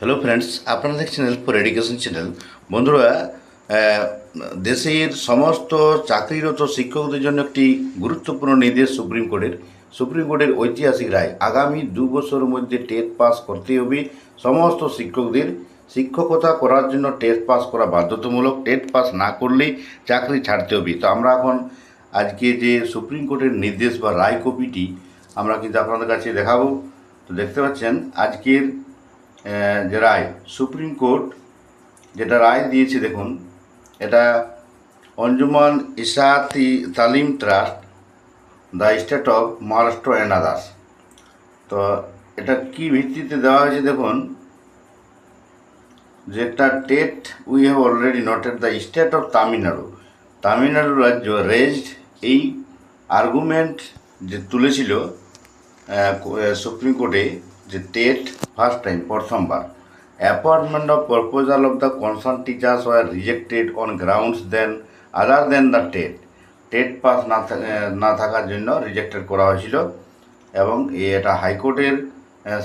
Hello friends আপনারা দেখছেন for education channel বন্ধুরা দেশের সমস্ত চাকরিরত শিক্ষকদের জন্য একটি গুরুত্বপূর্ণ নির্দেশ সুপ্রিম কোর্টের সুপ্রিম কোর্টের ঐতিহাসিক রায়, আগামী দু বছরের মধ্যে টেট পাস করতে হবে। সমস্ত শিক্ষকদের শিক্ষকতা করার জন্য টেট পাস করা বাধ্যতামূলক। টেট পাস না করলেই চাকরি ছাড়তে হবে। তো আমরা এখন আজকে যে সুপ্রিম কোর্টের নির্দেশ বা রায় কপিটি আমরা কিন্তু আপনাদের কাছে দেখাবো। তো দেখতে পাচ্ছেন, আজকের যে রায়, সুপ্রিম কোর্ট যেটা রায় দিয়েছে, দেখুন, এটা Anjuman Ishaat Taleem trust, the state of Maharashtra and others. তো এটা কি ভিত্তিতে দেওয়া হয়েছে, দেখুন যেটা TET we have already noted the state of Tamil Nadu. Tamil Nadu রাজ্য রেজড এই আর্গুমেন্ট যে তুলেছিল সুপ্রিম কোর্টে যে টেট ফার্স্ট টাইম প্রথমবার। Appointment of proposal of the concern teachers were rejected on grounds then other than the TET TET pass না uh, না থাকার জন্য রিজেক্টেড করা হয়েছিল এবং এটা হাইকোর্টের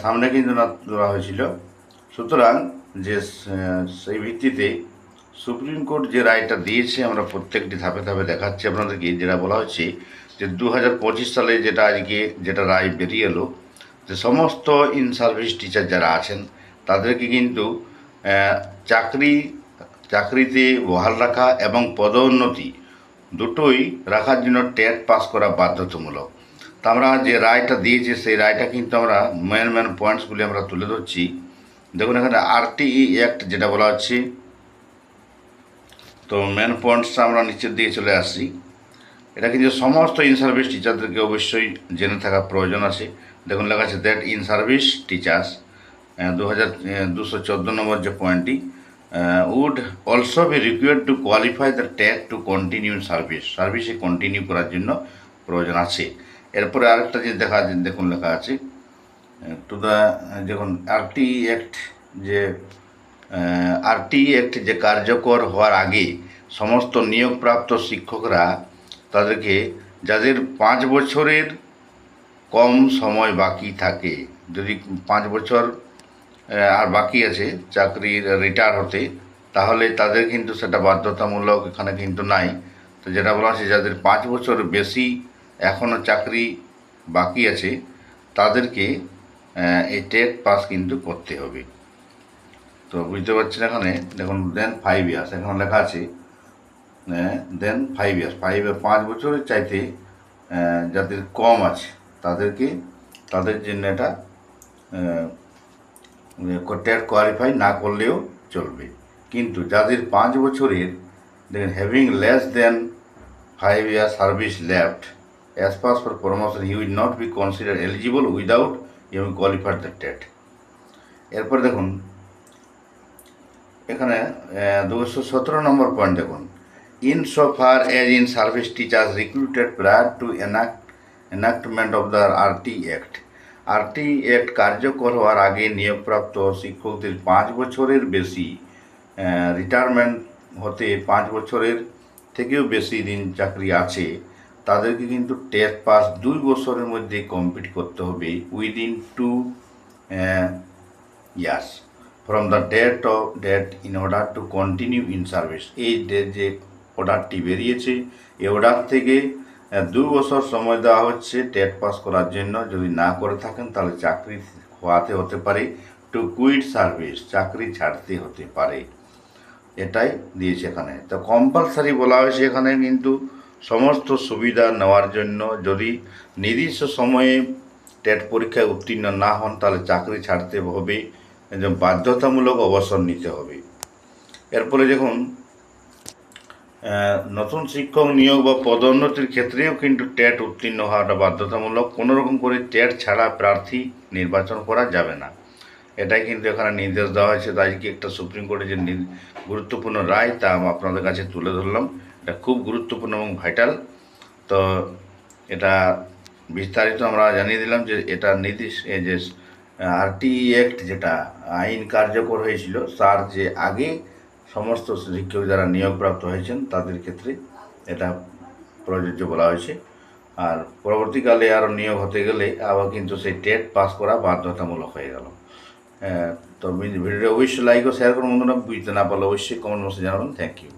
সামনে কিন্তু না তোলা হয়েছিল। সুতরাং যে সেই ভিত্তিতে সুপ্রিম কোর্ট যে রায়টা দিয়েছে আমরা প্রত্যেকটি ধাপে ধাপে দেখাচ্ছি। আপনাদেরকে যেটা বলা হচ্ছে যে দু হাজার পঁচিশ সালে যেটা আজকে যেটা রায় বেরিয়ে এলো যে সমস্ত ইন সার্ভিস টিচার যারা আছেন, তাদেরকে কিন্তু চাকরি, চাকরিতে বহাল রাখা এবং পদোন্নতি দুটোই রাখার জন্য টেট পাস করা বাধ্যতামূলক। তা আমরা যে রায়টা দিয়েছি, সেই রায়টা কিন্তু আমরা মেন মেন পয়েন্টসগুলি আমরা তুলে ধরছি। দেখুন, এখানে আরটিই অ্যাক্ট যেটা বলা হচ্ছে, তো মেন পয়েন্টসটা আমরা নিচের দিকে চলে আসছি। এটা কিন্তু সমস্ত ইন সার্ভিস টিচারদেরকে অবশ্যই জেনে থাকা প্রয়োজন আছে। দেখুন, লেখা আছে দ্যাট ইন সার্ভিস টিচার্স দু হাজার দুশো চোদ্দ নম্বর যে পয়েন্টটি would also be required to qualify the tag to continue service সার্ভিসে কন্টিনিউ করার জন্য প্রয়োজন আছে। এরপরে আরেকটা যে দেখা দেখুন, লেখা আছে টু দ্য যখন আরটি অ্যাক্ট যে আরটি অ্যাক্ট যে কার্যকর হওয়ার আগে সমস্ত নিয়োগপ্রাপ্ত শিক্ষকরা তাদেরকে যাদের পাঁচ বছরের কম সময় বাকি থাকে, যদি পাঁচ বছর আর বাকি আছে, চাকরির রিটায়ার হতে, তাহলে তাদের কিন্তু সেটা বাধ্যতামূলক এখানে কিন্তু নাই। তো যেটা বলা আছে যাদের পাঁচ বছর বেশি এখনও চাকরি বাকি আছে, তাদেরকে এই টেট পাস কিন্তু করতে হবে। তো বুঝতে পারছেন এখানে? দেখুন দেন ফাইভ ইয়ার্স এখানে লেখা আছে দেন ফাইভ ইয়ার্স ফাইভ পাঁচ বছরের চাইতে যাদের কম আছে, তাদেরকে, তাদের জন্য এটা টেট কোয়ালিফাই না করলেও চলবে। কিন্তু যাদের পাঁচ বছরের, দেখেন having less than five year service left as pass for promotion he will not be considered eligible without you qualified the TET এরপর দেখুন, এখানে দুশো সতেরো নম্বর পয়েন্ট দেখুন। In so far as in service teachers recruited prior to enact enactment of the RT act কার্যকর হওয়ার আগে নিয়োগপ্রাপ্ত শিক্ষকদের পাঁচ বছরের বেশি রিটায়ারমেন্ট হতে পাঁচ বছরের থেকেও বেশি দিন চাকরি আছে। তাদেরকে কিন্তু টেস্ট পাস দুই বছরের মধ্যে কমপ্লিট করতে হবে within two years from the date of date in order to continue in service এই ডেট যে অর্ডারটি বেরিয়েছে। এই অর্ডার থেকে দু বছর সময় দেওয়া হচ্ছে টেট পাস করার জন্য। যদি না করে থাকেন, তাহলে চাকরি খোয়াতে হতে পারে। টু কুইট সার্ভিস, চাকরি ছাড়তে হতে পারে। এটাই দিয়েছে এখানে। তো কম্পালসারি বলা হয়েছে এখানে, কিন্তু সমস্ত সুবিধা নেওয়ার জন্য যদি নির্দিষ্ট সময়ে টেট পরীক্ষায় উত্তীর্ণ না হন, তাহলে চাকরি ছাড়তে হবে। বাধ্যতামূলক অবসর নিতে হবে। এরপরে দেখুন নতুন শিক্ষক নিয়োগ বা পদোন্নতির ক্ষেত্রেও কিন্তু টেট উত্তীর্ণ হওয়াটা বাধ্যতামূলক। কোনো রকম করে টেট ছাড়া প্রার্থী নির্বাচন করা যাবে না। এটাই কিন্তু এখানে নির্দেশ দেওয়া হয়েছে। তাই কি একটা সুপ্রিম কোর্টের যে গুরুত্বপূর্ণ রায়, তা আপনাদের কাছে তুলে ধরলাম। এটা খুব গুরুত্বপূর্ণ এবং ভাইটাল তো এটা বিস্তারিত আমরা জানিয়ে দিলাম যে এটা নির্দিষ্ট যে আরটি অ্যাক্ট যেটা আইন কার্যকর হয়েছিল, তার যে আগে সমস্ত শিক্ষক যারা নিয়োগপ্রাপ্ত হয়েছেন, তাদের ক্ষেত্রে এটা প্রযোজ্য বলা হয়েছে। আর পরবর্তীকালে আরও নিয়োগ হতে গেলে আবার কিন্তু সেই টেট পাস করা বাধ্যতামূলক হয়ে গেল। তো ভিডিওটা অবশ্যই লাইক ও শেয়ার করুন বন্ধুরা। বুঝতে না পারলে অবশ্যই কমেন্ট বক্সে জানাবেন। Thank you